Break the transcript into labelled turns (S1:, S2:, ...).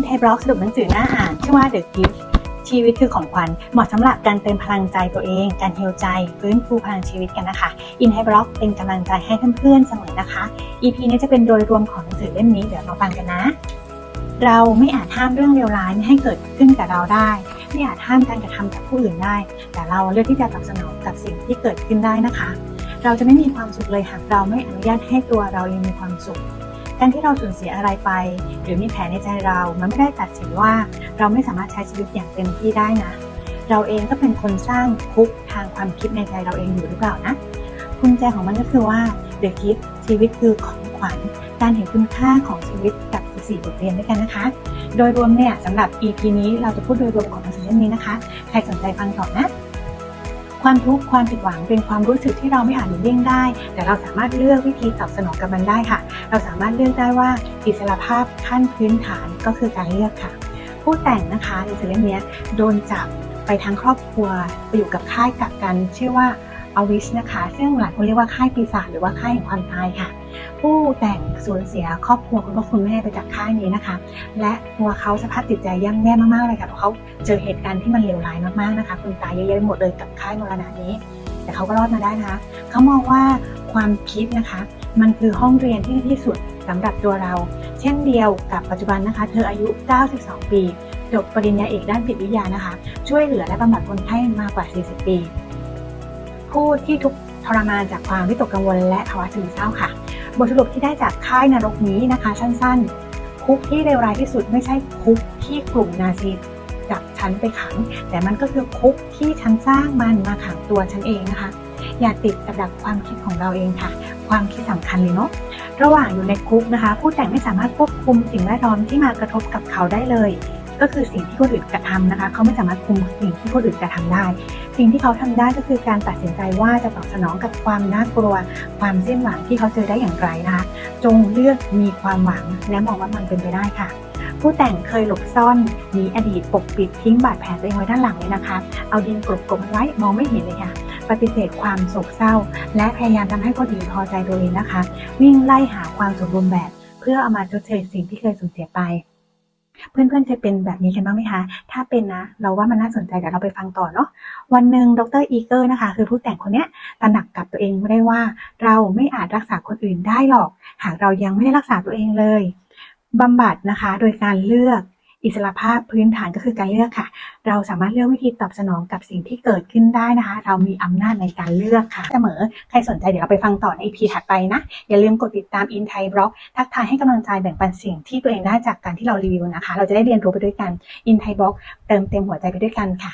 S1: ไทยบล็อกสรุปหนังสือหน้าอ่านชื่อว่า The Gift ชีวิตคือของขวัญเหมาะสำหรับการเติมพลังใจตัวเอง การเฮลใจฟื้นฟูพลังชีวิตกันนะคะ อินไทยบล็อกเป็นกำลังใจให้เพื่อนๆเสมอนะคะ EP นี้จะเป็นโดยรวมของหนังสือเล่มนี้เดี๋ยวมาฟังกันนะ เราไม่อาจห้ามเรื่องเลวร้ายไม่ให้เกิดขึ้นกับเราได้ ไม่อาจห้ามการกระทำจากผู้อื่นได้ แต่เราเลือกที่จะตอบสนองกับสิ่งที่เกิดขึ้นได้นะคะ เราจะไม่มีความสุขเลยหากเราไม่อนุญาตให้ตัวเรายังมีความสุข การที่เราสูญเสียอะไรไป หรือมีแผลในใจเรา มันไม่ได้ตัดสินว่าเราไม่สามารถใช้ชีวิตอย่างเต็มที่ได้นะ เราเองก็เป็นคนสร้างคุกทางความคิดในใจเราเองอยู่หรือเปล่านะกุญแจของมันก็คือว่าเด e คิดชีวิตคือของขวัญ การเห็นคุณค่าของชีวิตกับ 14 บทเรียนด้วยกันนะคะ โดยรวมเนี่ยสำหรับ EP นี้เราจะพูดโดยรวมของหนังสือเล่มนี้นะคะ ใครสนใจฟังต่อนะ ความทุกข์ความผิดหวังเป็นความรู้สึกที่เราไม่อาจหลีกเลี่ยงได้ แต่เราสามารถเลือกวิธีตอบสนองกับมันได้ค่ะ เราสามารถเลือกได้ว่าอิสรภาพขั้นพื้นฐานก็คือการเลือกค่ะ ผู้แต่งนะคะในสื่อเล่มนี้โดนจับไปทั้งครอบครัวไปอยู่กับค่ายกักกันชื่อว่า อวิชนะคะ ซึ่งหลายคนเรียกว่าค่ายปีศาจหรือว่าค่ายแห่งความตายค่ะ ผู้แต่งสูญเสียครอบครัวคุณพ่อคุณแม่ไปจากค่ายนี้นะคะ และตัวเขาสภาพจิตใจย่ำแย่มากๆเลยค่ะเพราะเขาเจอเหตุการณ์ที่มันเลวร้ายมากๆนะคะคุณตายเยอะแยะหมดเลยกับค่ายมรณะนี้ แต่เขาก็รอดมาได้นะคะเขามองว่าความคิดนะคะ มันคือห้องเรียนที่ดีที่สุดสำหรับตัวเรา เช่นเดียวกับปัจจุบันนะคะ เธออายุ 92 ปีจบปริญญาเอกด้านจิตวิทยานะคะ ช่วยเหลือและบำบัดคนไข้มากกว่า 40 ปี ผู้ที่ทุกทรมานจากความวิตกกังวลและภาวะซึมเศร้าค่ะ บทสรุปที่ได้จากค่ายนรกนี้นะคะ สั้นๆ คุกที่เลวร้ายที่สุดไม่ใช่คุกที่กลุ่มนาซีจับฉันไปขัง แต่มันก็คือคุกที่ฉันสร้างมันมาขังตัวฉันเองนะคะ อย่าติดกับดักความคิดของเราเองค่ะ ความคิดสำคัญเลยเนาะระหว่างอยู่ในคุกนะคะ ผู้แต่งไม่สามารถควบคุมสิ่งแวดล้อมที่มากระทบกับเขาได้เลย ก็คือสิ่งที่คนอื่นกระทำนะคะ เขาไม่สามารถคุมสิ่งที่คนอื่นกระทำได้ สิ่งที่เขาทำได้ก็คือการตัดสินใจว่าจะตอบสนองกับความน่ากลัว ความสิ้นหวังที่เขาเจอได้อย่างไรนะคะจงเลือกมีความหวังและมองว่ามันเป็นไปได้ค่ะผู้แต่งเคยหลบซ่อนหนีอดีตปกปิดทิ้งบาดแผลตัวเองไว้ด้านหลังเลยนะคะ เอาดินกลบกลบมันไว้มองไม่เห็นเลยค่ะ ปฏิเสธความโศกเศร้า และพยายามทำให้คนอื่นพอใจตัวเองนะคะ วิ่งไล่หาความสมบูรณ์แบบ เพื่อเอามาชดเชยสิ่งที่เคยสูญเสียไป เพื่อนๆเคยเป็นแบบนี้กันบ้างไหมคะ ถ้าเป็นนะ เราว่ามันน่าสนใจเดี๋ยวเราไปฟังต่อเนาะ วันหนึ่งดรอีเกอร์นะคะ คือผู้แต่งคนเนี้ยตระหนักกับตัวเองไม่ได้ว่า เราไม่อาจรักษาคนอื่นได้หรอก หากเรายังไม่ได้รักษาตัวเองเลยบำบัดนะคะ โดยการเลือก อิสระภาพพื้นฐานก็คือการเลือกค่ะ เราสามารถเลือกวิธีตอบสนองกับสิ่งที่เกิดขึ้นได้นะคะ เรามีอำนาจในการเลือกค่ะ เสมอ ใครสนใจเดี๋ยวเราไปฟังต่อใน EP ถัดไปนะ อย่าลืมกดติดตาม In Thai Blog ทักทายให้กำลังใจแบ่งปันสิ่งที่ตัวเองได้จากการที่เรารีวิวนะคะ เราจะได้เรียนรู้ไปด้วยกัน In Thai Blog เติมเต็มหัวใจไปด้วยกันค่ะ